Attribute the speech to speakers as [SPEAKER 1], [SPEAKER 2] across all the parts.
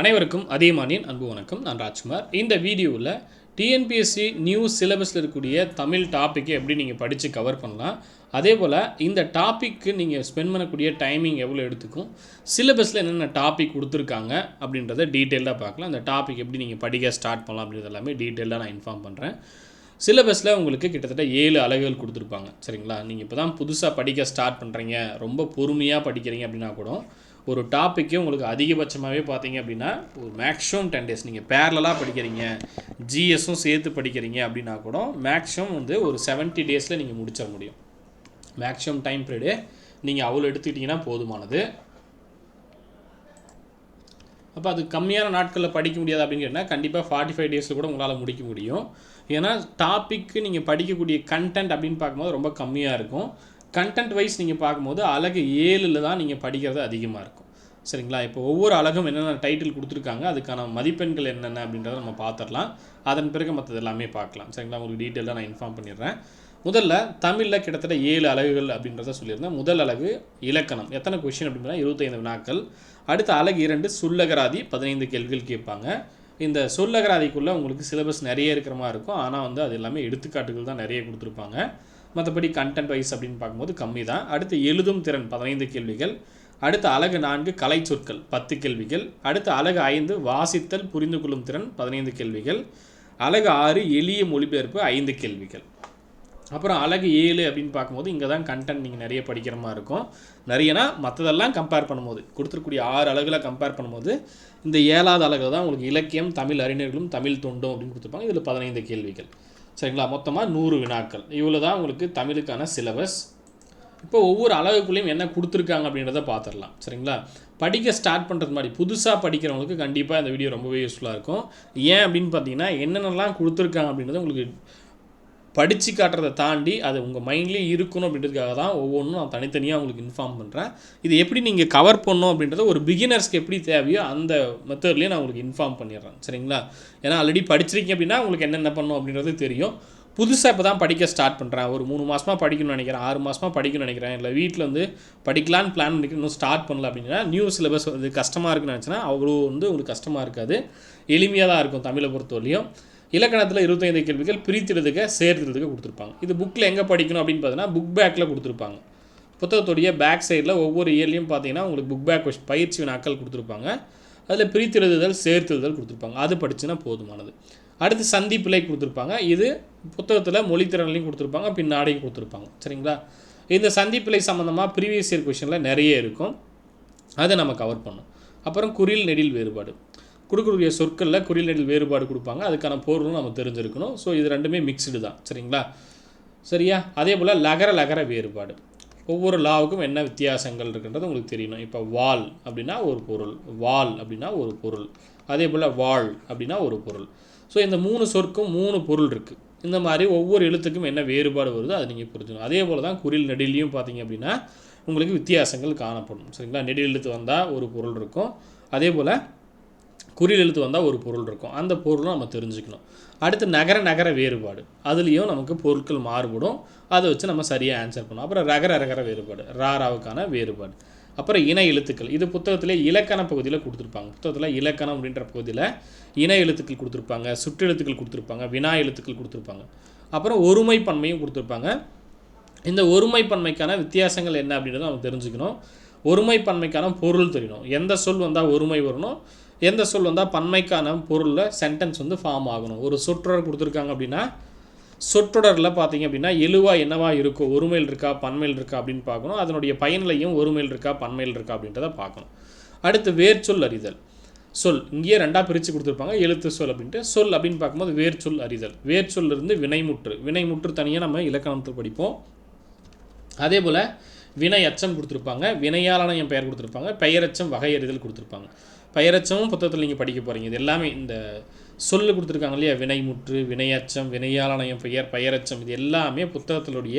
[SPEAKER 1] அனைவருக்கும் அதிகமானின் அன்பு வணக்கம். நான் ராஜ்குமார். இந்த வீடியோவில் டிஎன்பிஎஸ்சி நியூ சிலபஸில் இருக்கக்கூடிய தமிழ் டாப்பிக்கை எப்படி நீங்கள் படித்து கவர் பண்ணலாம் அதே போல் இந்த டாப்பிக்கு நீங்கள் ஸ்பெண்ட் பண்ணக்கூடிய டைமிங் எவ்வளோ எடுத்துக்கும் சிலபஸில் என்னென்ன டாபிக் கொடுத்துருக்காங்க அப்படின்றத டீட்டெயிலாக பார்க்கலாம். அந்த டாபிக் எப்படி நீங்கள் படிக்க ஸ்டார்ட் பண்ணலாம் அப்படின்றது எல்லாமே டீட்டெயிலாக நான் இன்ஃபார்ம் பண்ணுறேன் சிலபஸில் உங்களுக்கு கிட்டத்தட்ட ஏழு அலகுகள் கொடுத்துருப்பாங்க. சரிங்களா? நீங்கள் இப்போ தான் புதுசாக படிக்க ஸ்டார்ட் பண்ணுறீங்க ரொம்ப பொறுமையாக படிக்கிறீங்க அப்படின்னா கூட ஒரு டாப்பிக்கே உங்களுக்கு அதிகபட்சமாகவே பார்த்தீங்க அப்படின்னா ஒரு மேக்ஸிமம் டென் டேஸ் நீங்கள் பேரலாக படிக்கிறீங்க. ஜிஎஸும் சேர்த்து படிக்கிறீங்க அப்படின்னா கூட மேக்ஸிமம் வந்து ஒரு 70 டேஸில் நீங்கள் முடிச்சிட முடியும். மேக்ஸிமம் டைம் பீரியடு நீங்கள் அவ்வளோ எடுத்துக்கிட்டிங்கன்னா போதுமானது. அப்போ அது கம்மியான நாட்களில் படிக்க முடியாது அப்படின்னு கண்டிப்பாக ஃபார்ட்டி ஃபைவ் டேஸில் கூட உங்களால் முடிக்க முடியும். ஏன்னா டாப்பிக்கு நீங்கள் படிக்கக்கூடிய கண்டென்ட் அப்படின்னு பார்க்கும்போது ரொம்ப கம்மியாக இருக்கும். கண்டென்ட் வைஸ் நீங்கள் பார்க்கும்போது அழகு ஏழில் தான் நீங்கள் படிக்கிறது அதிகமாக இருக்கும். சரிங்களா? இப்போ ஒவ்வொரு அழகும் என்னென்ன டைட்டில் கொடுத்துருக்காங்க அதுக்கான மதிப்பெண்கள் என்னென்ன அப்படின்றத நம்ம பார்த்துடலாம். அதன் பிறகு மற்றது எல்லாமே பார்க்கலாம். சரிங்களா? உங்களுக்கு டீட்டெயிலாக நான் இன்ஃபார்ம் பண்ணிடுறேன். முதல்ல தமிழில் கிட்டத்தட்ட ஏழு அலகுகள் அப்படின்றத சொல்லியிருந்தேன். முதல் அலகு இலக்கணம். எத்தனை கொஷின் அப்படின்னா இருபத்தைந்து வினாக்கள். அடுத்த அலகு இரண்டு சொல்லகராதி பதினைந்து கேள்விகள் கேட்பாங்க. இந்த சொல்லகராதிக்குள்ளே உங்களுக்கு சிலபஸ் நிறைய இருக்கிற மாதிரி இருக்கும். ஆனால் வந்து அது எல்லாமே எடுத்துக்காட்டுகள் தான் நிறைய கொடுத்துருப்பாங்க. மற்றபடி கண்டென்ட் வைஸ் அப்படின்னு பார்க்கும்போது கம்மி தான் அடுத்து எழுதும் திறன் பதினைந்து கேள்விகள். அடுத்த அழகு நான்கு கலை சொற்கள் பத்து கேள்விகள். அடுத்த அழகு ஐந்து வாசித்தல் புரிந்து கொள்ளும் திறன் பதினைந்து கேள்விகள். அழகு ஆறு எளிய மொழிபெயர்ப்பு ஐந்து கேள்விகள். அப்புறம் அழகு ஏழு அப்படின்னு பார்க்கும்போது இங்கே தான் கண்டென்ட் நீங்கள் நிறைய படிக்கிற மாதிரி இருக்கும். நிறையனா மற்றதெல்லாம் கம்பேர் பண்ணும்போது கொடுத்துருக்கூடிய ஆறு அழகில் கம்பேர் பண்ணும்போது இந்த ஏழாவது அழகு தான் உங்களுக்கு இலக்கியம் தமிழ் அறிஞர்களும் தமிழ் தொண்டும் அப்படின்னு கொடுத்துருப்பாங்க. இதில் பதினைந்து கேள்விகள். சரிங்களா? மொத்தமாக நூறு வினாக்கள். இவ்வளோ தான் உங்களுக்கு தமிழுக்கான சிலபஸ் இப்போ ஒவ்வொரு அழகுக்குள்ளேயும் என்ன கொடுத்துருக்காங்க அப்படின்றத பார்த்துடலாம். சரிங்களா? படிக்க ஸ்டார்ட் பண்ணுறது மாதிரி புதுசாக படிக்கிறவங்களுக்கு கண்டிப்பாக இந்த வீடியோ ரொம்பவே யூஸ்ஃபுல்லாக இருக்கும். ஏன் அப்படின்னு பார்த்தீங்கன்னா என்னென்னலாம் கொடுத்துருக்காங்க அப்படின்றத உங்களுக்கு படித்து காட்டுறதை தாண்டி அது உங்கள் மைண்ட்லேயே இருக்கணும் அப்படின்றதுக்காக தான் ஒவ்வொன்றும் நான் தனித்தனியாக உங்களுக்கு இன்ஃபார்ம் பண்ணுறேன் இது எப்படி நீங்கள் கவர் பண்ணணும் அப்படின்றத ஒரு பிகினர்ஸ்க்கு எப்படி தேவையோ அந்த மெத்தட்லேயே நான் உங்களுக்கு இன்ஃபார்ம் பண்ணிடுறேன். சரிங்களா? ஏன்னா ஆல்ரெடி படிச்சிருக்கீங்க அப்படின்னா உங்களுக்கு என்னென்ன பண்ணணும் அப்படின்றது தெரியும். புதுசாக இப்போ தான் படிக்க ஸ்டார்ட் பண்ணுறேன் ஒரு மூணு மாதமாக படிக்கணும்னு நினைக்கிறேன். ஆறு மாதமாக படிக்கணும்னு நினைக்கிறேன். இல்லை வீட்டில் வந்து படிக்கலான்னு பிளான் பண்ணிக்கிறேன் இன்னும் ஸ்டார்ட் பண்ணல அப்படின்னா நியூ சிலபஸ் வந்து கஷ்டமாக இருக்குன்னு நினச்சினா அவ்வளோ வந்து உங்களுக்கு கஷ்டமாக இருக்காது. எளிமையாக தான் இருக்கும் தமிழை பொறுத்தவரையும் இலக்கணத்தில் இருபத்தைந்து கேள்விகள் பிரித்திடுறதுக்கு சேர்த்துறதுக்கு கொடுத்துருப்பாங்க. இது புக்கில் எங்கே படிக்கணும் அப்படின்னு பார்த்தீங்கன்னா புக் பேக்கில் கொடுத்துருப்பாங்க. புத்தகத்துடைய பேக் சைடில் ஒவ்வொரு இயர்லையும் பார்த்தீங்கன்னா உங்களுக்கு புக் பேக் பயிற்சி வினாக்கள் கொடுத்துருப்பாங்க. அதில் பிரித்தெழுதுதல் சேர்த்தெழுதல் கொடுத்துருப்பாங்க. அது படிச்சுன்னா போதுமானது. அடுத்து சந்திப்பிலை கொடுத்துருப்பாங்க. இது புத்தகத்தில் மொழித்திறன்லையும் கொடுத்துருப்பாங்க பின்னாடியும் கொடுத்துருப்பாங்க. சரிங்களா? இந்த சந்திப்பிலை சம்மந்தமாக ப்ரீவியஸ் இயர் கொஷனில் நிறைய இருக்கும். அதை நம்ம கவர் பண்ணோம் அப்புறம் குறில் நெடில் வேறுபாடு. கொடுக்கக்கூடிய சொற்களில் குறில் வேறுபாடு கொடுப்பாங்க. அதுக்கான பொருளும் நம்ம தெரிஞ்சிருக்கணும். ஸோ இது ரெண்டுமே மிக்ஸ்டு தான். சரிங்களா? சரியா? அதே போல் லகர லகர வேறுபாடு. ஒவ்வொரு லாவுக்கும் என்ன வித்தியாசங்கள் இருக்குன்றது உங்களுக்கு தெரியணும். இப்போ வால் அப்படின்னா ஒரு பொருள். வால் அப்படின்னா ஒரு பொருள். அதே போல் வாழ் அப்படின்னா ஒரு பொருள். ஸோ இந்த மூணு சொற்கும் மூணு பொருள் இருக்குது இந்த மாதிரி ஒவ்வொரு எழுத்துக்கும் என்ன வேறுபாடு வருதோ அதை நீங்கள் புரிஞ்சுக்கணும். அதே போல் தான் குறில் நெடிலையும் பார்த்தீங்க அப்படின்னா உங்களுக்கு வித்தியாசங்கள் காணப்படும். சரிங்களா? நெடில் எழுத்து வந்தால் ஒரு பொருள் இருக்கும். அதே போல் குறில் எழுத்து வந்தால் ஒரு பொருள் இருக்கும். அந்த பொருளும் நம்ம தெரிஞ்சுக்கணும். அடுத்து நகர நகர வேறுபாடு. அதுலேயும் நமக்கு பொருட்கள் மாறுபடும். அதை வச்சு நம்ம சரியாக ஆன்சர் பண்ணணும். அப்புறம் ரகர ரகர வேறுபாடு. ராராவுக்கான வேறுபாடு. அப்புறம் இன எழுத்துக்கள். இது புத்தகத்தில் இலக்கண பகுதியில் கொடுத்துருப்பாங்க. புத்தகத்தில் இலக்கணம் அப்படின்ற பகுதியில் இன எழுத்துக்கள் கொடுத்துருப்பாங்க. சுற்றெழுத்துக்கள் கொடுத்துருப்பாங்க. வினா எழுத்துக்கள் கொடுத்துருப்பாங்க. அப்புறம் ஒருமை பன்மையும் கொடுத்துருப்பாங்க. இந்த ஒருமை பன்மைக்கான வித்தியாசங்கள் என்ன அப்படின்றத நம்ம தெரிஞ்சுக்கணும். ஒருமை பன்மைக்கான பொருள் தெரியணும். எந்த சொல் வந்தால் ஒருமை வரணும். எந்த சொல் வந்தால் பன்மைக்கான பொருளில் சென்டென்ஸ் வந்து ஃபார்ம் ஆகணும். ஒரு சொற்றொடர் கொடுத்துருக்காங்க அப்படின்னா சொற்றொடரில் பார்த்தீங்க அப்படின்னா எழுவா என்னவா இருக்கோ ஒருமையில் இருக்கா பன்மையில் இருக்கா அப்படின்னு பார்க்கணும். அதனுடைய பயனிலையும் ஒருமையில் இருக்கா பன்மையில் இருக்கா அப்படின்றத பார்க்கணும். அடுத்து வேர்ச்சொல் அறிதல். சொல். இங்கேயே ரெண்டாக பிரித்து கொடுத்துருப்பாங்க. எழுத்து சொல் அப்படின்ட்டு. சொல் அப்படின்னு பார்க்கும்போது வேர்ச்சொல் அறிதல். வேர்ச்சொல்லிருந்து வினைமுற்று. வினைமுற்று தனியாக நம்ம இலக்கணத்தில் படிப்போம். அதே போல் வினை அச்சம் கொடுத்துருப்பாங்க வினையாளனையும் பெயர் கொடுத்துருப்பாங்க. பெயரச்சம் வகையறிதல் கொடுத்துருப்பாங்க. பெயரச்சமும் புத்தகத்தில் நீங்கள் படிக்க போகிறீங்க இது எல்லாமே இந்த சொல்லு கொடுத்துருக்காங்க இல்லையா? வினைமுற்று வினையச்சம் வினையாளனயம் பெயர் பெயரச்சம் இது எல்லாமே புத்தகத்தினுடைய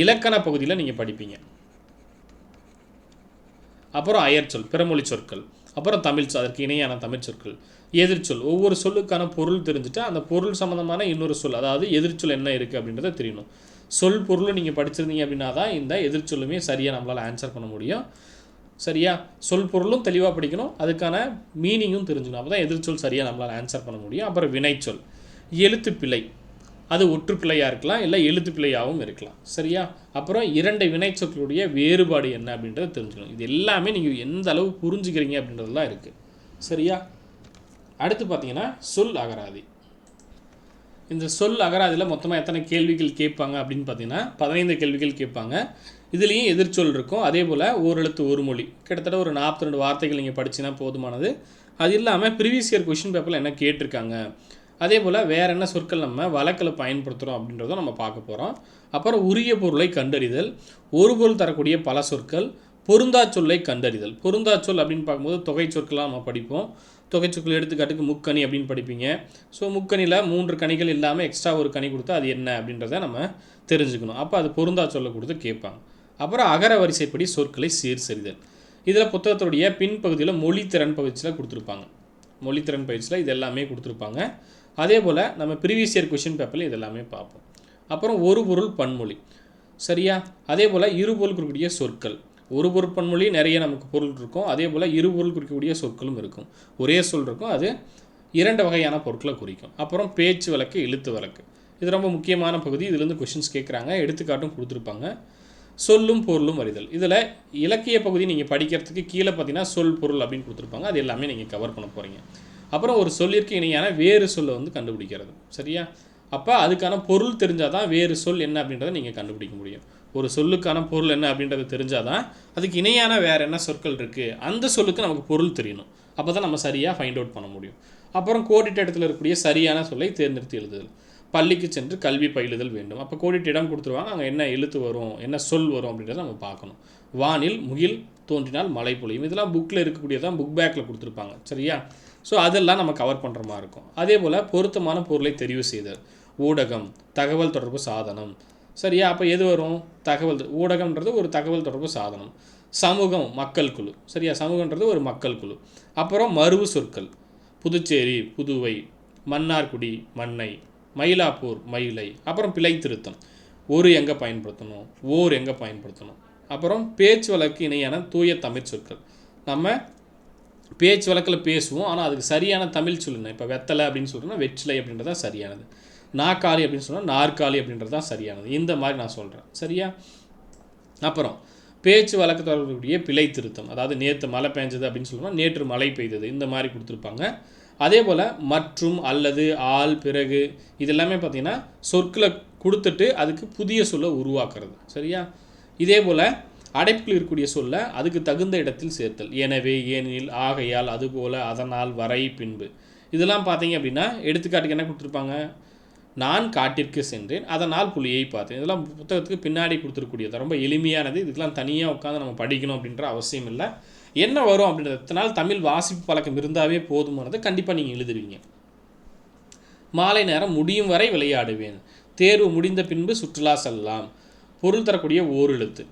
[SPEAKER 1] இலக்கண பகுதியில் நீங்கள் படிப்பீங்க. அப்புறம் அயற்சொல் பிறமொழி சொற்கள். அப்புறம் தமிழ் சொல் அதற்கு இணையான தமிழ் சொற்கள். எதிர்ச்சொல் ஒவ்வொரு சொல்லுக்கான பொருள் தெரிஞ்சுட்டு அந்த பொருள் சம்மந்தமான இன்னொரு சொல் அதாவது எதிர்ச்சொல் என்ன இருக்குது அப்படின்றத தெரியணும். சொல் பொருளும் நீங்கள் படிச்சிருந்தீங்க அப்படின்னா தான் இந்த எதிர்ச்சொல்லுமே சரியாக நம்மளால் ஆன்சர் பண்ண முடியும். சரியா? சொல் பொருளும் தெளிவாக படிக்கணும். அதுக்கான மீனிங்கும் தெரிஞ்சுக்கணும். அப்போ தான் எதிர்ச்சொல் சரியாக நம்மளால் ஆன்சர் பண்ண முடியும். அப்புறம் வினைச்சொல் எழுத்து பிழை. அது ஒற்றுப்பிழையாக இருக்கலாம் இல்லை எழுத்து பிழையாகவும் இருக்கலாம். சரியா? அப்புறம் இரண்டு வினைச்சொற்களுடைய வேறுபாடு என்ன அப்படின்றத தெரிஞ்சுக்கணும். இது எல்லாமே நீங்கள் எந்த அளவு புரிஞ்சுக்கிறீங்க அப்படின்றதுலாம் இருக்குது சரியா? அடுத்து பார்த்தீங்கன்னா சொல் அகராதி. இந்த சொல் அகராதியில் மொத்தமாக எத்தனை கேள்விகள் கேட்பாங்க அப்படின்னு பார்த்தீங்கன்னா பதினைந்து கேள்விகள் கேட்பாங்க. இதுலேயும் எதிர்ச்சொல் இருக்கும். அதே போல் ஓரெழுத்து ஒரு மொழி. கிட்டத்தட்ட ஒரு நாற்பத்தி ரெண்டு வார்த்தைகள் நீங்கள் படிச்சுன்னா போதுமானது. அது இல்லாமல் ப்ரீவியஸ் இயர் கொஷின் பேப்பரில் என்ன கேட்டிருக்காங்க? அதே போல் வேறு என்ன சொற்கள் நம்ம வழக்கில் பயன்படுத்துகிறோம் அப்படின்றத நம்ம பார்க்க போகிறோம் அப்புறம் உரிய பொருளை கண்டறிதல். ஒரு பொருள் தரக்கூடிய பல சொற்கள். பொருந்தா சொல்லை கண்டறிதல். பொருந்தா சொல் அப்படின்னு பார்க்கும்போது தொகை சொற்களாக நம்ம படிப்போம். தொகை சொற்கள் எடுத்துக்காட்டுக்கு முக்கணி அப்படின்னு படிப்பீங்க. ஸோ முக்கணியில் மூன்று கனிகள் இல்லாமல் எக்ஸ்ட்ரா ஒரு கனி கொடுத்தா அது என்ன அப்படின்றத நம்ம தெரிஞ்சுக்கணும். அப்போ அது பொருந்தா சொல்ல கொடுத்து கேட்பாங்க. அப்புறம் அகர வரிசைப்படி சொற்களை சீர் சரிதல் இதில் புத்தகத்துடைய பின்பகுதியில் மொழித்திறன் பயிற்சியில் கொடுத்துருப்பாங்க. மொழித்திறன் பயிற்சியில் இது எல்லாமே கொடுத்துருப்பாங்க. அதே போல் நம்ம ப்ரீவியஸ் இயர் கொஷின் பேப்பரில் இது எல்லாமே பார்ப்போம். அப்புறம் ஒரு பொருள் பன்மொழி. சரியா? அதே போல் இருபொருள் இருக்கக்கூடிய சொற்கள். ஒரு பொருள் நிறைய நமக்கு பொருள் இருக்கும். அதே போல் இரு பொருள் குறிக்கக்கூடிய சொற்களும் இருக்கும். ஒரே சொல் இருக்கும். அது இரண்டு வகையான பொருட்களை குறிக்கும். அப்புறம் பேச்சு வழக்கு எழுத்து வழக்கு. இது ரொம்ப முக்கியமான பகுதி. இதுலேருந்து கொஷின்ஸ் கேட்குறாங்க எடுத்துக்காட்டும் கொடுத்துருப்பாங்க. சொல்லும் பொருளும் அறிதல் இதில் இலக்கிய பகுதி நீங்கள் படிக்கிறதுக்கு கீழே பார்த்தீங்கன்னா சொல் பொருள் அப்படின்னு கொடுத்துருப்பாங்க. அது எல்லாமே நீங்கள் கவர் பண்ண போகிறீங்க அப்புறம் ஒரு சொல்லிற்கு இணையான வேறு சொல்லை வந்து கண்டுபிடிக்கிறது. சரியா? அப்போ அதுக்கான பொருள் தெரிஞ்சால் தான் வேறு சொல் என்ன அப்படின்றத நீங்கள் கண்டுபிடிக்க முடியும். ஒரு சொல்லுக்கான பொருள் என்ன அப்படின்றது தெரிஞ்சால் தான் அதுக்கு இணையான வேறு என்ன சொற்கள் இருக்குது அந்த சொல்லுக்கு நமக்கு பொருள் தெரியணும். அப்போ தான் நம்ம சரியாக ஃபைண்ட் அவுட் பண்ண முடியும். அப்புறம் கோடிட்ட இடத்துல இருக்கக்கூடிய சரியான சொல்லை தேர்ந்தெடுத்து எழுதுதல். பள்ளிக்கு சென்று கல்வி பயிலுதல் வேண்டும். அப்போ கோடிட்டு இடம் கொடுத்துருவாங்க. அங்கே என்ன எழுத்து வரும்? என்ன சொல் வரும் அப்படின்றத நம்ம பார்க்கணும். வானில் முகில் தோன்றினால் மழை பொழியும். இதெல்லாம் புக்கில் இருக்கக்கூடியதான் புக் பேக்கில் கொடுத்துருப்பாங்க. சரியா? ஸோ அதெல்லாம் நம்ம கவர் பண்ணுற மாதிரி இருக்கும். அதே போல் பொருத்தமான பொருளை தெரிவு செய்தல். ஊடகம் தகவல் தொடர்பு சாதனம் சரியா? அப்போ எது வரும்? தகவல் ஊடகம்ன்றது ஒரு தகவல் தொடர்பு சாதனம். சமூகம் மக்கள் குழு. சரியா? சமூகன்றது ஒரு மக்கள் குழு. அப்புறம் மருவு சொற்கள். புதுச்சேரி புதுவை மன்னார்குடி மண்ணை மயிலாப்பூர் மயிலை. அப்புறம் பிழை திருத்தம். ஒரு எங்கே பயன்படுத்தணும்? ஓர் எங்கே பயன்படுத்தணும்? அப்புறம் பேச்சு வழக்கு இணையான தூய தமிழ் சொற்கள். நம்ம பேச்சு வழக்கில் பேசுவோம். ஆனால் அதுக்கு சரியான தமிழ் சொல்லுங்க. இப்போ வெத்தலை அப்படின்னு சொல்கிறோன்னா வெற்றிலை அப்படின்றது தான் சரியானது. நாற்காலி அப்படின்னு சொன்னால் நாற்காலி அப்படின்றது தான் சரியானது. இந்த மாதிரி நான் சொல்கிறேன் சரியா? அப்புறம் பேச்சு வழக்கு தொடர்புடைய பிழை திருத்தம். அதாவது நேற்று மழை பெஞ்சது அப்படின்னு சொல்லணும்னா நேற்று மழை பெய்தது. இந்த மாதிரி கொடுத்துருப்பாங்க. அதே போல் மற்றும் அல்லது ஆள் பிறகு இதெல்லாமே பார்த்திங்கன்னா சொற்களை கொடுத்துட்டு அதுக்கு புதிய சொல்லை உருவாக்குறது. சரியா? இதே போல் அடைப்பில் இருக்கக்கூடிய சொல்ல அதுக்கு தகுந்த இடத்தில் சேர்த்தல். எனவே ஏனெனில் ஆகையால் அதுபோல் அதனால் வரை பின்பு. இதெல்லாம் பார்த்தீங்க அப்படின்னா எடுத்துக்காட்டுக்கு என்ன கொடுத்துருப்பாங்க? நான் காட்டிற்கு சென்றேன் அதனால் புலியை பார்த்தேன். இதெல்லாம் புத்தகத்துக்கு பின்னாடி கொடுத்துருக்கூடியது ரொம்ப எளிமையானது. இதுக்கெல்லாம் தனியாக உட்காந்து நம்ம படிக்கணும் அப்படின்ற அவசியம் இல்லை. என்ன வரும் அப்படின்றது எத்தனை தமிழ் வாசிப்பு பழக்கம் இருந்தாவே போதுமானது கண்டிப்பாக நீங்கள் எழுதுவீங்க. மாலை நேரம் முடியும் வரை விளையாடுவேன். தேர்வு முடிந்த பின்பு சுற்றுலா செல்லலாம். பொருள் தரக்கூடிய ஓரெழுத்து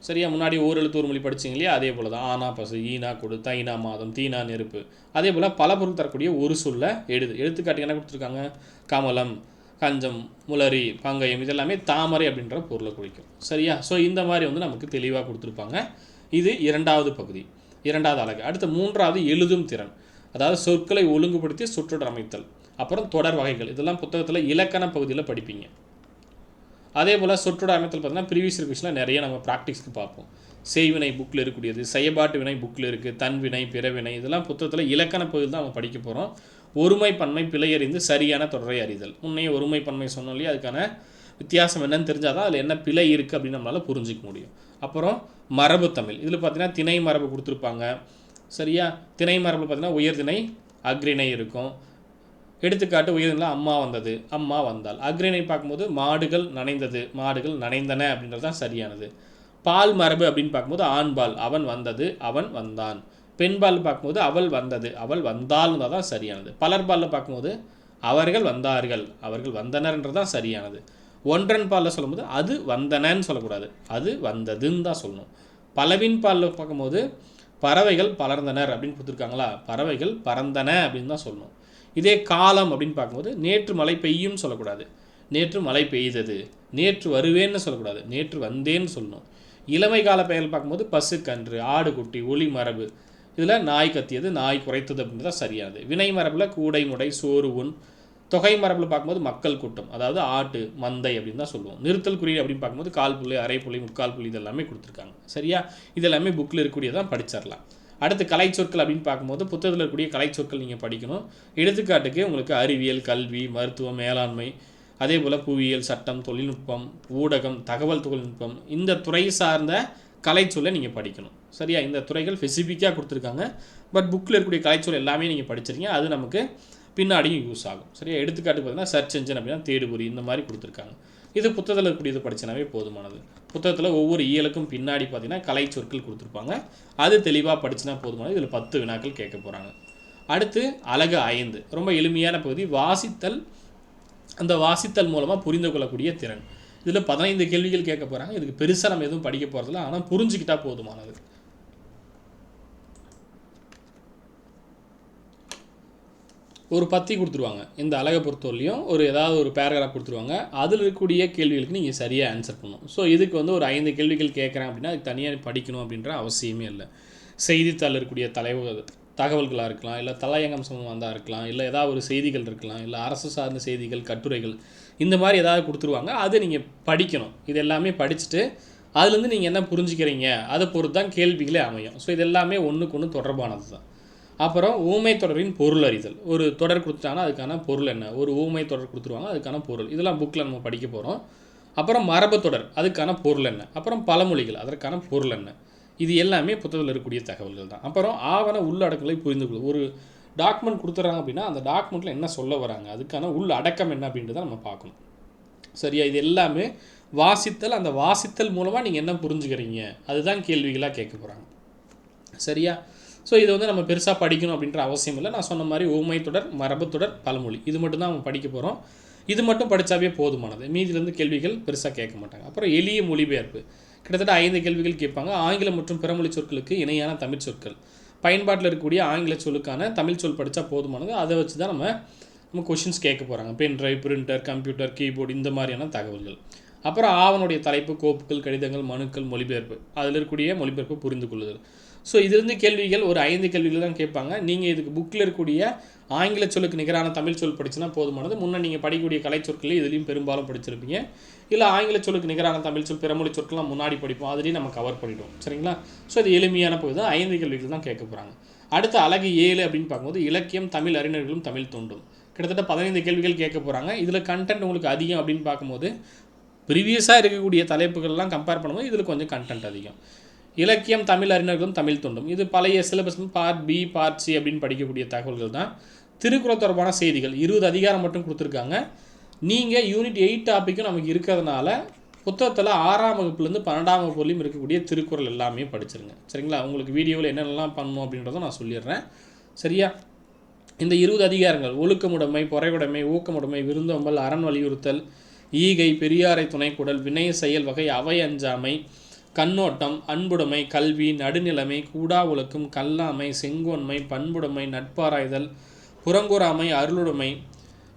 [SPEAKER 1] சரியா? முன்னாடி ஓரெழுத்து ஒரு மொழி படிச்சீங்க இல்லையா? அதே போல் தான். ஆனா பசு ஈனா கொடு தைனா மாதம் தீனா நெருப்பு. அதே போல் பல பொருள் தரக்கூடிய ஒரு சொல்ல எழுது. எடுத்துக்காட்டு என்ன கொடுத்துருக்காங்க? கமலம் கஞ்சம் முளரி பங்கயம் இதெல்லாமே தாமரை அப்படின்ற பொருளை குறிக்கும் சரியா? ஸோ இந்த மாதிரி வந்து நமக்கு தெளிவாக கொடுத்துருப்பாங்க. இது இரண்டாவது பகுதி. இரண்டாவது அழகு. அடுத்து மூன்றாவது எழுதும் திறன். அதாவது சொற்களை ஒழுங்குபடுத்தி சுற்றொடர் அமைத்தல். அப்புறம் தொடர் வகைகள். இதெல்லாம் புத்தகத்தில் இலக்கண பகுதியில் படிப்பீங்க. அதே போல் சொற்றொடர் அமைத்தல் பார்த்தீங்கன்னா ப்ரீவியஸ் ரிவிஷனில் நிறைய நம்ம ப்ராக்டிஸ்க்கு பார்ப்போம். செய்வினை புக்கில் இருக்கக்கூடியது செயபாட்டு வினை புக்கில் இருக்குது தன்வினை பிறவினை இதெல்லாம் புத்தகத்தில் இலக்கண பகுதியில் தான் நம்ம படிக்க போகிறோம் ஒருமை பன்மை பிழை அறிந்து சரியான தொடரை அறிதல். முன்னையே ஒருமை பன்மை சொன்னோம் இல்லையா? அதுக்கான வித்தியாசம் என்னன்னு தெரிஞ்சால் தான் அதில் என்ன பிழை இருக்குது அப்படின்னு நம்மளால் புரிஞ்சிக்க முடியும். அப்புறம் மரபு தமிழ். இதில் பார்த்தீங்கன்னா திணை மரபு கொடுத்துருப்பாங்க. சரியா? திணை மரபு பார்த்தீங்கன்னா உயர்திணை அக்ரிணை இருக்கும். எடுத்துக்காட்டு உயர்தில் அம்மா வந்தது அம்மா வந்தால் அக்ரிணை பார்க்கும்போது மாடுகள் நனைந்தது மாடுகள் நனைந்தன அப்படின்றது தான் சரியானது. பால் மரபு அப்படின்னு பார்க்கும்போது ஆண்பால் அவன் வந்தது அவன் வந்தான். பெண்பால் பார்க்கும்போது அவள் வந்தது அவள் வந்தாள்னு தான் சரியானது. பலர்பாலில் பார்க்கும்போது அவர்கள் வந்தார்கள் அவர்கள் வந்தனர்ன்றது தான் சரியானது. ஒன்றன் பாலில் சொல்லும்போது அது வந்தனன்னு சொல்லக்கூடாது அது வந்ததுன்னு தான் சொல்லணும். பலவின் பாலில் பார்க்கும்போது பறவைகள் பலர்ந்தனர் அப்படின்னு கொடுத்துருக்காங்களா? பறவைகள் பறந்தன அப்படின்னு தான் சொல்லணும். இதே காலம் அப்படின்னு பார்க்கும்போது நேற்று மழை பெய்யும்னு சொல்லக்கூடாது. நேற்று மழை பெய்தது நேற்று வருவேன்னு சொல்லக்கூடாது நேற்று வந்தேன்னு சொல்லணும். இளமை கால பெயர்கள் பார்க்கும்போது பசு கன்று ஆடு குட்டி ஒளி மரபு. இதில் நாய் கத்தியது நாய் குறைத்தது அப்படின்றது சரியானது வினை மரபில் கூடை முடை சோறு உண் தொகை மரபில் பார்க்கும்போது மக்கள் கூட்டம். அதாவது ஆட்டு மந்தை அப்படின்னு தான் சொல்லுவோம். நிறுத்தல் குறியீடு அப்படின்னு பார்க்கும்போது கால் புள்ளி அரை புள்ளி முக்கால் புள்ளி இதெல்லாமே கொடுத்துருக்காங்க. சரியா? இதெல்லாமே புக்கில் இருக்கக்கூடியதான் படிச்சிடலாம். அடுத்து கலைச்சொற்கள் அப்படின்னு பார்க்கும்போது புத்தகத்தில் இருக்கக்கூடிய கலைச்சொற்கள் நீங்கள் படிக்கணும். எடுத்துக்காட்டுக்கு உங்களுக்கு அறிவியல் கல்வி மருத்துவம் மேலாண்மை அதே போல் புவியியல் சட்டம் தொழில்நுட்பம் ஊடகம் தகவல் தொழில்நுட்பம் இந்த துறை சார்ந்த கலைச்சொல்லை நீங்கள் படிக்கணும். சரியா? இந்த துறைகள் ஸ்பெசிஃபிக்காக கொடுத்துருக்காங்க. பட் புக்கில் இருக்கக்கூடிய கலைச்சொல் எல்லாமே நீங்கள் படிச்சிருக்கீங்க. அது நமக்கு பின்னாடியும் யூஸ் ஆகும். சரியா? எடுத்துக்காட்டு பார்த்தீங்கன்னா சர்ச் என்ஜின் அப்படின்னா தேடுபொறி இந்த மாதிரி கொடுத்துருக்காங்க. இது புத்தகத்தில் இருக்கக்கூடியது படித்தனாவே போதுமானது. புத்தகத்தில் ஒவ்வொரு இயலுக்கும் பின்னாடி பார்த்தீங்கன்னா கலை சொற்கள் கொடுத்துருப்பாங்க. அது தெளிவாக படிச்சுனா போதுமானது. இதில் பத்து வினாக்கள் கேட்க போகிறாங்க அடுத்து அழகு ஐந்து. ரொம்ப எளிமையான பகுதி. வாசித்தல் அந்த வாசித்தல் மூலமாக புரிந்து கொள்ளக்கூடிய திறன். இதில் பதினைந்து கேள்விகள் கேட்க போகிறாங்க இதுக்கு பெருசாக நம்ம எதுவும் படிக்க போகிறதில்ல ஆனால் புரிஞ்சுக்கிட்டா போதுமானது. ஒரு பத்தி கொடுத்துருவாங்க. இந்த அழகை பொறுத்தவரையும் ஒரு ஏதாவது ஒரு பேராகிராஃப் கொடுத்துருவாங்க. அதில் இருக்கக்கூடிய கேள்விகளுக்கு நீங்கள் சரியாக ஆன்சர் பண்ணணும். ஸோ இதுக்கு வந்து ஒரு ஐந்து கேள்விகள் கேட்குறேன் அப்படின்னா அதுக்கு தனியாக படிக்கணும் அப்படின்ற அவசியமே இல்லை. செய்தித்தாள் இருக்கக்கூடிய தலைவர் தகவல்களாக இருக்கலாம் இல்லை தலையங்கம் சம்பந்தமாக இருக்கலாம் இல்லை ஏதாவது ஒரு செய்திகள் இருக்கலாம் இல்லை அரசு சார்ந்த செய்திகள் கட்டுரைகள் இந்த மாதிரி ஏதாவது கொடுத்துருவாங்க. அதை நீங்கள் படிக்கணும். இது எல்லாமே படிச்சுட்டு அதுலேருந்து நீங்கள் என்ன புரிஞ்சுக்கிறீங்க அதை பொறுத்து தான் கேள்விகளே அமையும். ஸோ இது எல்லாமே ஒன்றுக்கு ஒன்று தொடர்பானது தான் அப்புறம் ஊமை தொடரின் பொருள் அறிதல். ஒரு தொடர் கொடுத்துட்டாங்கன்னா அதுக்கான பொருள் என்ன? ஒரு ஊமை தொடர் கொடுத்துருவாங்க அதுக்கான பொருள். இதெல்லாம் புக்கில் நம்ம படிக்க போகிறோம் அப்புறம் மரபு தொடர் அதுக்கான பொருள் என்ன? அப்புறம் பழமொழிகள் அதற்கான பொருள் என்ன? இது எல்லாமே புத்தகத்தில் இருக்கக்கூடிய தகவல்கள் தான். அப்புறம் ஆவண உள்ளடக்கங்களை புரிந்து கொள்ளும் ஒரு டாக்குமெண்ட் கொடுத்துட்றாங்க அப்படின்னா அந்த டாக்குமெண்ட்டில் என்ன சொல்ல வராங்க? அதுக்கான உள் அடக்கம் என்ன அப்படின்றத நம்ம பார்க்கணும். சரியா? இது எல்லாமே வாசித்தல் அந்த வாசித்தல் மூலமாக நீங்கள் என்ன புரிஞ்சுக்கிறீங்க? அதுதான் கேள்விகளாக கேட்க போகிறாங்க சரியா? ஸோ இதை வந்து நம்ம பெருசாக படிக்கணும் அப்படின்ற அவசியம் இல்லை. நான் சொன்ன மாதிரி ஊமை தொடர் மரபு தொடர் பழமொழி. இது மட்டும் தான் நம்ம படிக்க போகிறோம் இது மட்டும் படித்தாவே போதுமானது. மீதிலேருந்து கேள்விகள் பெருசாக கேட்க மாட்டாங்க. அப்புறம் எளிய மொழிபெயர்ப்பு. கிட்டத்தட்ட ஐந்து கேள்விகள் கேட்பாங்க. ஆங்கிலம் மற்றும் பிறமொழி சொற்களுக்கு இணையான தமிழ் சொற்கள். பயன்பாட்டில் இருக்கக்கூடிய ஆங்கில சொல்லுக்கான தமிழ் சொல் படித்தா போதுமானது. அதை வச்சு தான் நம்ம நம்ம கொஷின்ஸ் கேட்க போகிறாங்க pen drive printer computer keyboard இந்த மாதிரியான தகவல்கள். அப்புறம் ஆவனுடைய தலைப்பு கோப்புகள் கடிதங்கள் மனுக்கள் மொழிபெயர்ப்பு. அதில் இருக்கக்கூடிய மொழிபெயர்ப்பு புரிந்து கொள்ளுதல் ஸோ இதிலிருந்து கேள்விகள் ஒரு ஐந்து கேள்விகள் தான் கேட்பாங்க. நீங்கள் இதுக்கு புக்கில் இருக்கக்கூடிய ஆங்கில சொல்லுக்கு நிகரான தமிழ் சொல் படிச்சுன்னா போதுமானது. முன்னே நீங்கள் படிக்கக்கூடிய கலை சொற்களே இதுலேயும் பெரும்பாலும் படிச்சிருப்பீங்க. இல்லை ஆங்கில சொல்லுக்கு நிகரான தமிழ் சொல் பிறமொழி சொற்கள்லாம் முன்னாடி படிப்போம். அதுலேயும் நம்ம கவர் பண்ணிவிடுவோம் சரிங்களா? ஸோ இது எளிமையான பகுதி தான். ஐந்து கேள்விகள் தான் கேட்க போகிறாங்க அடுத்த அழகு ஏழு அப்படின்னு பார்க்கும்போது இலக்கியம் தமிழ் அறிஞர்களும் தமிழ் தோண்டும். கிட்டத்தட்ட பதினைந்து கேள்விகள் கேட்க போகிறாங்க இதில் கண்டென்ட் உங்களுக்கு அதிகம் அப்படின்னு பார்க்கும்போது ப்ரீவியஸாக இருக்கக்கூடிய தலைப்புகள்லாம் கம்பேர் பண்ணும்போது இதில் கொஞ்சம் கண்டென்ட் அதிகம். இலக்கியம் தமிழ் அறிஞர்களும் தமிழ் தோண்டும். இது பழைய syllabus part B part C அப்படின்னு படிக்கக்கூடிய தகவல்கள் தான். திருக்குறள் தொடர்பான செய்திகள். இருபது அதிகாரம் மட்டும் கொடுத்துருக்காங்க. நீங்கள் யூனிட் எயிட் டாப்பிக்கும் நமக்கு இருக்கிறதுனால புத்தகத்தில் ஆறாம் வகுப்புலேருந்து பன்னெண்டாம் வகுப்புலையும் இருக்கக்கூடிய திருக்குறள் எல்லாமே படிச்சிருங்க. சரிங்களா? உங்களுக்கு வீடியோவில் என்னென்னலாம் பண்ணணும் அப்படின்றத நான் சொல்லிடுறேன். சரியா? இந்த இருபது அதிகாரங்கள் ஒழுக்கமுடைமை பொறைவுடைமை ஊக்கமுடைமை விருந்தோம்பல் அரண் வலியுறுத்தல் ஈகை பெரியாரை துணைக்குடல் வினய செயல் வகை அவை அஞ்சாமை கண்ணோட்டம் அன்புடைமை கல்வி நடுநிலைமை கூடா ஒழுக்கம் கல்லாமை செங்கோன்மை பண்புடைமை நட்பாராய்தல் புறங்கூறாமை அருளுடைமை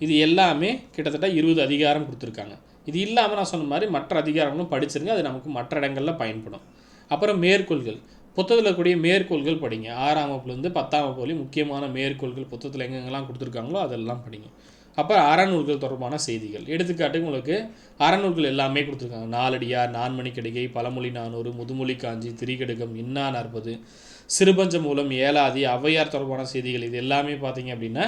[SPEAKER 1] இது எல்லாமே கிட்டத்தட்ட இருபது அதிகாரம் கொடுத்துருக்காங்க. இது இல்லாமல் நான் சொன்ன மாதிரி மற்ற அதிகாரங்களும் படிச்சிருங்க அது நமக்கு மற்ற இடங்களில் பயன்படும். அப்புறம் மேற்கோள்கள். புத்தகத்தில் இருக்கக்கூடிய மேற்கோள்கள் படிங்க. ஆறாம் வகுப்புலேருந்து பத்தாம் வகுப்பு வரையும் முக்கியமான மேற்கோள்கள் புத்தகத்தில் எங்கெங்கெல்லாம் கொடுத்துருக்காங்களோ அதெல்லாம் படிங்க. அப்புறம் அறநூல்கள் தொடர்பான செய்திகள். எடுத்துக்காட்டுக்கு உங்களுக்கு அறநூல்கள் எல்லாமே கொடுத்துருக்காங்க. நாலடியார் நான்மணிக்கடிகை பழமொழி நானூறு முதுமொழி காஞ்சி திரிகடுகம் இன்னா நாற்பது சிறுபஞ்ச மூலம் ஏலாதி ஔவையார் தொடர்பான செய்திகள் இது எல்லாமே பார்த்தீங்க அப்படின்னா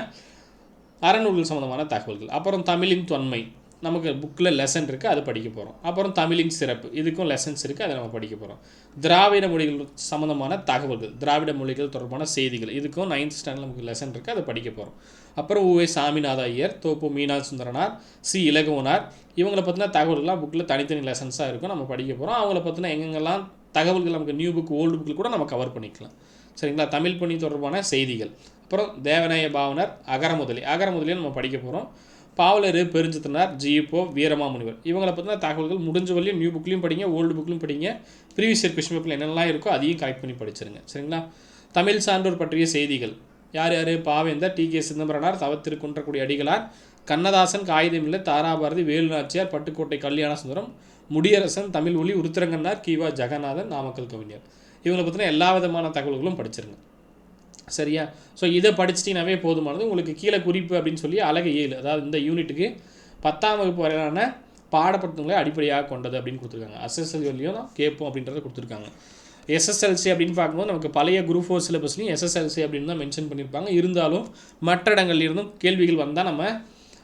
[SPEAKER 1] அறநூல்கள் சம்மந்தமான தகவல்கள். அப்புறம் தமிழின் தொன்மை. நமக்கு புக்கில் லெசன் இருக்குது அது படிக்க போகிறோம் அப்புறம் தமிழின் சிறப்பு. இதுக்கும் லெசன்ஸ் இருக்குது அதை நம்ம படிக்க போகிறோம் திராவிட மொழிகள் சம்மந்தமான தகவல்கள் திராவிட மொழிகள் தொடர்பான செய்திகள் இதுக்கும் நைன்த் ஸ்டாண்டர்ட் நமக்கு லெசன் இருக்குது அதை படிக்க போகிறோம் அப்புறம் ஊவே சாமிநாத ஐயர் தோப்பு மீனா சுந்தரனார் சி இலகுவனார் இவங்களை பற்றின தகவல்கள்லாம் புக்கில் தனித்தனி லெசன்ஸாக இருக்கும் நம்ம படிக்க போகிறோம் அவங்கள பற்றின எங்கெங்கெல்லாம் தகவல்கள் நமக்கு நியூ புக் ஓல்டு புக்கில் கூட நம்ம கவர் பண்ணிக்கலாம். சரிங்களா? தமிழ் பணி தொடர்பான செய்திகள். அப்புறம் தேவநாய பாவனர் அகரமுதலி அகரமுதலியை நம்ம படிக்க போகிறோம் பாவலர் பெருஞ்சித்தனார் ஜிபோ வீரமாமுனிவர். இவங்களை பற்றின தகவல்கள் முடிஞ்ச வழியும் நியூ புக்லையும் படிங்க ஓல்டு புக்லையும் படிங்க. ப்ரீவியஸ் இயர் கொஸ்டின் பேப்பரில் என்னெல்லாம் இருக்கோ அதையும் கலெக்ட் பண்ணி படிச்சிருங்க. சரிங்களா? தமிழ் சான்றோர் பற்றிய செய்திகள். யார் யார்? பாவேந்தர் டி கே சிதம்பரனார் தவத்திருக்குன்றக்கூடிய அடிகளார் கண்ணதாசன் காகிதமில்லை தாராபாரதி வேலுநாச்சியார் பட்டுக்கோட்டை கல்யாண சுந்தரம் முடியரசன் தமிழ் ஒளி உருத்திரங்கன்னார் கீவா ஜெகநாதன் நாமக்கல் கவிஞர். இவங்களை பற்றின எல்லா விதமான தகவல்களும் படிச்சிருங்க. சரியா? ஸோ இதை படிச்சிட்டிங்கனாவே போதுமானது. உங்களுக்கு கீழே குறிப்பு அப்படின்னு சொல்லி அழகு ஏழு அதாவது இந்த யூனிட்டுக்கு பத்தாம் வகுப்பு வரையிலான பாடப்பட்டங்களை அடிப்படையாக கொண்டது அப்படின்னு கொடுத்துருக்காங்க. அஸ்எஸ்எல் தான் கேட்போம் அப்படின்றத கொடுத்துருக்காங்க. எஸ்எஸ்எல்சி அப்படின்னு பார்க்கும்போது நமக்கு பழைய குரூப் ஃபோர் சிலபஸ்லையும் எஸ்எஸ்எல்சி அப்படின்னு தான் மென்ஷன் பண்ணியிருப்பாங்க. இருந்தாலும் மற்ற இடங்கள்லேருந்தும் கேள்விகள் வந்தால் நம்ம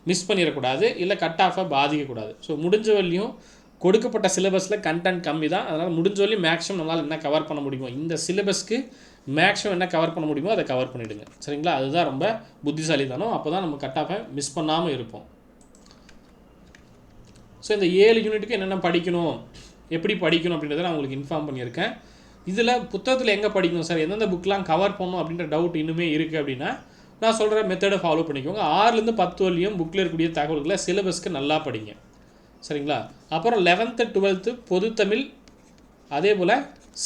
[SPEAKER 1] மிஸ் பண்ணிடக்கூடாது இல்லை கட் ஆஃபாக பாதிக்கக்கூடாது. ஸோ முடிஞ்ச வரையும் கொடுக்கப்பட்ட சிலபஸில் கண்டென்ட் கம்மி தான் அதனால் முடிஞ்ச வரையும் மேக்ஸிமம் நம்மளால் என்ன கவர் பண்ண முடியுமோ இந்த சிலபஸ்க்கு மேக்ஸிமம் என்ன கவர் பண்ண முடியுமோ அதை கவர் பண்ணிவிடுங்க சரிங்களா? அதுதான் ரொம்ப புத்திசாலித்தனம். அப்போ தான் நம்ம கட் ஆஃபை மிஸ் பண்ணாமல் இருப்போம். ஸோ இந்த ஏழு யூனிட்டுக்கு என்னென்ன படிக்கணும் எப்படி படிக்கணும் அப்படின்றத நான் உங்களுக்கு இன்ஃபார்ம் பண்ணியிருக்கேன். இதில் புத்தகத்தில் எங்கே படிக்கணும் சார் எந்தெந்த புக்லாம் கவர் பண்ணணும் அப்படின்ற டவுட் இன்னுமே இருக்குது அப்படின்னா நான் சொல்கிற மெத்தடை ஃபாலோ பண்ணிக்கோங்க. ஆறுலேருந்து பத்து வரலையும் புக்கில் இருக்கக்கூடிய தகவல்களை சிலபஸ்க்கு நல்லா படிங்க. சரிங்களா? அப்புறம் லெவன்த்து டுவெல்த்து பொதுத்தமிழ் அதே போல்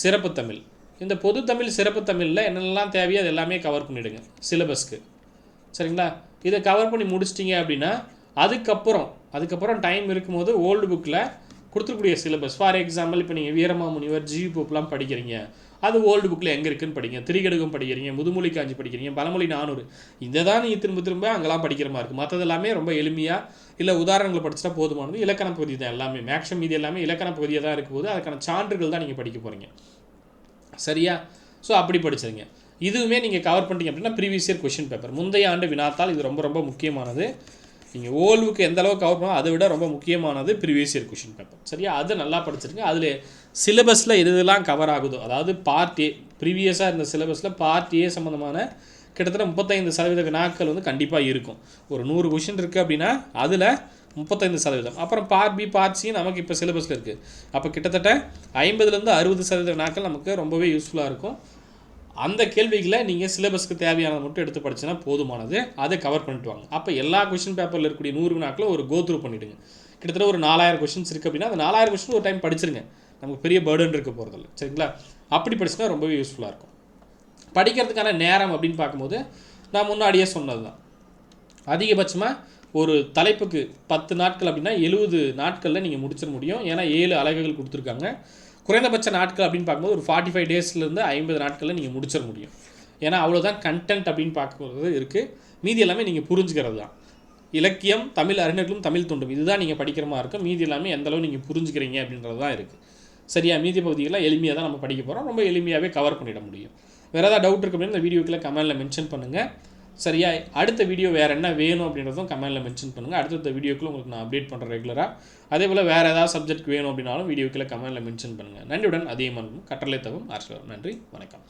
[SPEAKER 1] சிறப்பு தமிழ். இந்த பொதுத்தமிழ் சிறப்பு தமிழில் என்னென்னலாம் தேவையோ அது எல்லாமே கவர் பண்ணிவிடுங்க சிலபஸ்க்கு சரிங்களா? இதை கவர் பண்ணி முடிச்சிட்டிங்க அப்படின்னா அதுக்கப்புறம் அதுக்கப்புறம் டைம் இருக்கும்போது ஓல்டு புக்கில் கொடுத்துருக்கூடிய சிலபஸ் ஃபார் எக்ஸாம்பிள் இப்போ நீங்கள் வீரமாமுனிவர் ஜிவி போப்லாம் படிக்கிறீங்க. அது ஓல்டு புக்கில் எங்கே இருக்குன்னு படிங்க. திரிகடுகம் படிக்கிறீங்க முதுமொழி காஞ்சி படிக்கிறீங்க பழமொழி நானூறு. இதை தான் நீங்கள் திரும்ப திரும்ப அங்கெல்லாம் படிக்கிற மாதிரி இருக்குது மற்றது எல்லாமே ரொம்ப எளிமையாக இல்லை உதாரணங்களை படிச்சிட்டா போதுமானது. இலக்கண பகுதி தான் எல்லாமே. மேக்ஸிமம் இது எல்லாமே இலக்கண பகுதியாக தான் இருக்கும் போது அதுக்கான சான்றுகள் தான் நீங்கள் படிக்க போகிறீங்க சரியா? ஸோ அப்படி படிச்சிருங்க. இதுவுமே நீங்கள் கவர் பண்ணிட்டீங்க அப்படின்னா ப்ரீவியஸ் இயர் கொஷின் பேப்பர் முந்தைய ஆண்டு வினாத்தால் இது ரொம்ப ரொம்ப முக்கியமானது. நீங்கள் ஓல்வுக்கு எந்த அளவுக்கு கவர் பண்ணோ அதை விட ரொம்ப முக்கியமானது ப்ரீவியஸ் இயர் கொஷின் பேப்பர் சரியா? அதை நல்லா படிச்சிருங்க. அதில் சிலபஸில் எது எதெல்லாம் கவர் ஆகுதோ அதாவது பார்ட் ஏ ப்ரீவியஸாக இருந்த சிலபஸில் பார்ட் ஏ சம்மந்தமான கிட்டத்தட்ட முப்பத்தைந்து சதவீத வினாக்கள் வந்து கண்டிப்பாக இருக்கும். ஒரு நூறு கொஷின் இருக்குது அப்படின்னா அதில் முப்பத்தைந்து சதவீதம். அப்புறம் பார்ட் பி பார்ட் சி நமக்கு இப்போ சிலபஸில் இருக்குது அப்போ கிட்டத்தட்ட ஐம்பதுலேருந்து அறுபது சதவீத வினாக்கள் நமக்கு ரொம்பவே யூஸ்ஃபுல்லாக இருக்கும். அந்த கேள்விகளை நீங்கள் சிலபஸ்க்கு தேவையானதை மட்டும் எடுத்து படிச்சுன்னா போதுமானது. அதை கவர் பண்ணிட்டு வாங்க. அப்போ எல்லா கொஷின் பேப்பரில் இருக்கக்கூடிய நூறு வினாக்களும் ஒரு கோத்ரூ பண்ணிவிடுங்க கிட்டத்தட்ட ஒரு நாலாயிரம் கொஷின்ஸ் இருக்குது அப்படின்னா அந்த நாலாயிரம் கொஷின் ஒரு டைம் படிச்சிருங்க. நமக்கு பெரிய பேர்டன் இருக்க போகிறதில்ல சரிங்களா? அப்படி படிச்சுன்னா ரொம்பவே யூஸ்ஃபுல்லாக இருக்கும். படிக்கிறதுக்கான நேரம் அப்படின்னு பார்க்கும்போது நான் முன்னாடியே சொன்னது தான் அதிகபட்சமாக ஒரு தலைப்புக்கு பத்து நாட்கள் அப்படின்னா எழுபது நாட்களில் நீங்கள் முடிச்சிட முடியும். ஏன்னா ஏழு அலகுகள் கொடுத்துருக்காங்க. குறைந்தபட்ச நாட்கள் அப்படின்னு பார்க்கும்போது ஒரு ஃபார்ட்டி ஃபைவ் டேஸ்லேருந்து ஐம்பது நாட்களில் நீங்கள் முடிச்சிட முடியும். ஏன்னா அவ்வளோதான் கண்டென்ட் அப்படின்னு பார்க்குறது இருக்குது மீதி எல்லாமே நீங்கள் புரிஞ்சுக்கிறது தான். இலக்கியம் தமிழ் அறிஞர்களும் தமிழ் தொண்டும். இதுதான் நீங்கள் படிக்கிற மாதிரி இருக்கும். மீதி எல்லாமே எந்தளவு நீங்கள் புரிஞ்சுக்கிறீங்க அப்படின்றது தான் இருக்குது சரியா? மீதி பகுதிகளாக எளிமையாக தான் நம்ம படிக்க போகிறோம் ரொம்ப எளிமையாகவே கவர் பண்ணிட முடியும். வேறு ஏதாவது டவுட் இருக்கு அப்படின்னா இந்த வீடியோக்கில் கமெண்ட்டில் மென்ஷன் பண்ணுங்கள் சரியா? அடுத்த வீடியோ வேறு என்ன வேணும் அப்படின்றதும் கமெண்ட்டில் மென்ஷன் பண்ணுங்கள் அடுத்தடுத்த வீடியோக்குள்ள உங்களுக்கு நான் அப்டேட் பண்ணுறேன் ரெகுலராக அதே போல் வேறு ஏதாவது சப்ஜெக்ட் வேணும் அப்படின்னாலும் வீடியோக்குள்ள கமெண்ட்டில் மென்ஷன் பண்ணுங்கள் நன்றியுடன் அதிகமாக கட்டளை தகும் ஆர்ஷம் நன்றி வணக்கம்.